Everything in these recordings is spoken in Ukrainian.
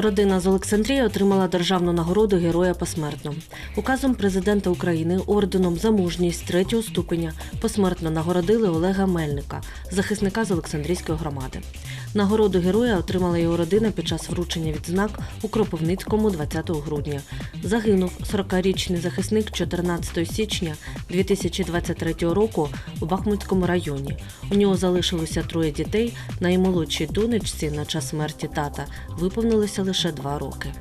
Родина з Олександрії отримала державну нагороду Героя посмертно. Указом президента України орденом за мужність третього ступеня посмертно нагородили Олега Мельника, захисника з Олександрійської громади. Нагороду героя отримала його родина під час вручення відзнак у Кропивницькому 20 грудня. Загинув 40-річний захисник 14 січня 2023 року у Бахмутському районі. У нього залишилося троє дітей. Наймолодшій донечці на час смерті тата виповнилося лише два роки.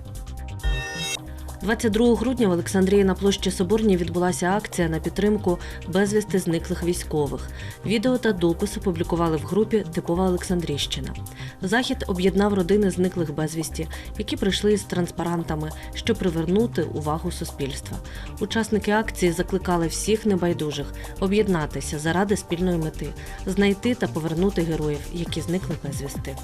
22 грудня в Олександрії на площі Соборній відбулася акція на підтримку безвісти зниклих військових. Відео та допис опублікували в групі Типова Олександрійщина. Захід об'єднав родини зниклих безвісті, які прийшли із транспарантами, щоб привернути увагу суспільства. Учасники акції закликали всіх небайдужих об'єднатися заради спільної мети, знайти та повернути героїв, які зникли безвісти.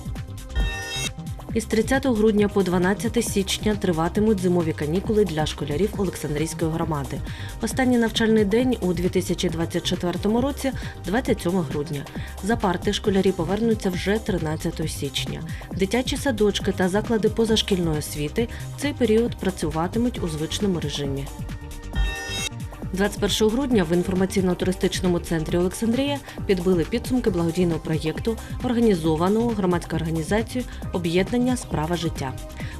Із 30 грудня по 12 січня триватимуть зимові канікули для школярів Олександрійської громади. Останній навчальний день у 2024 році 27 грудня. За парти школярі повернуться вже 13 січня. Дитячі садочки та заклади позашкільної освіти в цей період працюватимуть у звичному режимі. 21 грудня в інформаційно-туристичному центрі Олександрія підбили підсумки благодійного проєкту, організованого громадською організацією Об'єднання Справа життя.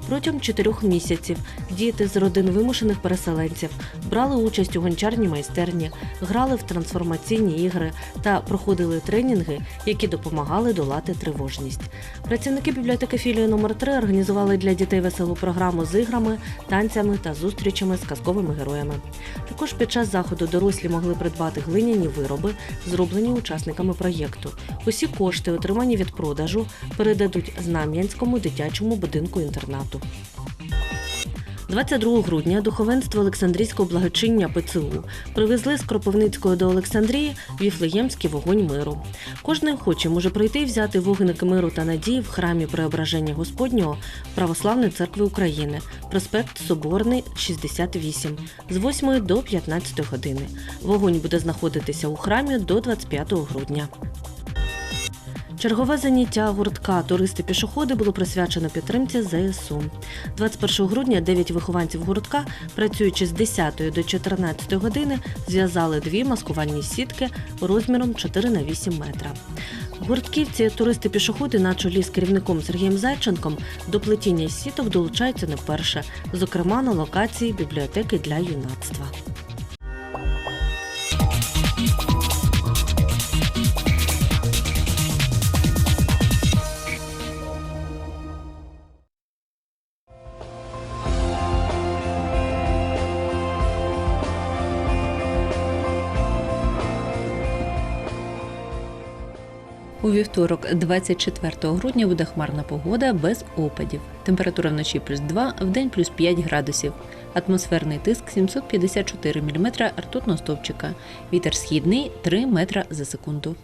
Протягом чотирьох місяців діти з родин вимушених переселенців брали участь у гончарній майстерні, грали в трансформаційні ігри та проходили тренінги, які допомагали долати тривожність. Працівники бібліотеки філії номер 3 організували для дітей веселу програму з іграми, танцями та зустрічами з казковими героями. Також під час заходу дорослі могли придбати глиняні вироби, зроблені учасниками проєкту. Усі кошти, отримані від продажу, передадуть Знам'янському дитячому будинку інтернату. 22 грудня духовенство Олександрійського благочиння ПЦУ привезли з Кропивницького до Олександрії Віфлеємський вогонь миру. Кожний охочий може прийти і взяти вогники миру та надії в храмі Преображення Господнього Православної церкви України, проспект Соборний, 68, з 8 до 15 години. Вогонь буде знаходитися у храмі до 25 грудня. Чергове заняття гуртка Туристи-пішоходи було присвячено підтримці ЗСУ. 21 грудня 9 вихованців гуртка, працюючи з 10 до 14 години, зв'язали дві маскувальні сітки розміром 4 на 8 метра. Гуртківці туристи-пішоходи на чолі з керівником Сергієм Зайченком до плетіння сіток долучаються не вперше, зокрема на локації бібліотеки для юнацтва. У вівторок, 24 грудня, буде хмарна погода без опадів. Температура вночі плюс 2, вдень плюс 5 градусів. Атмосферний тиск 754 мм ртутного стовпчика. Вітер східний 3 метра за секунду.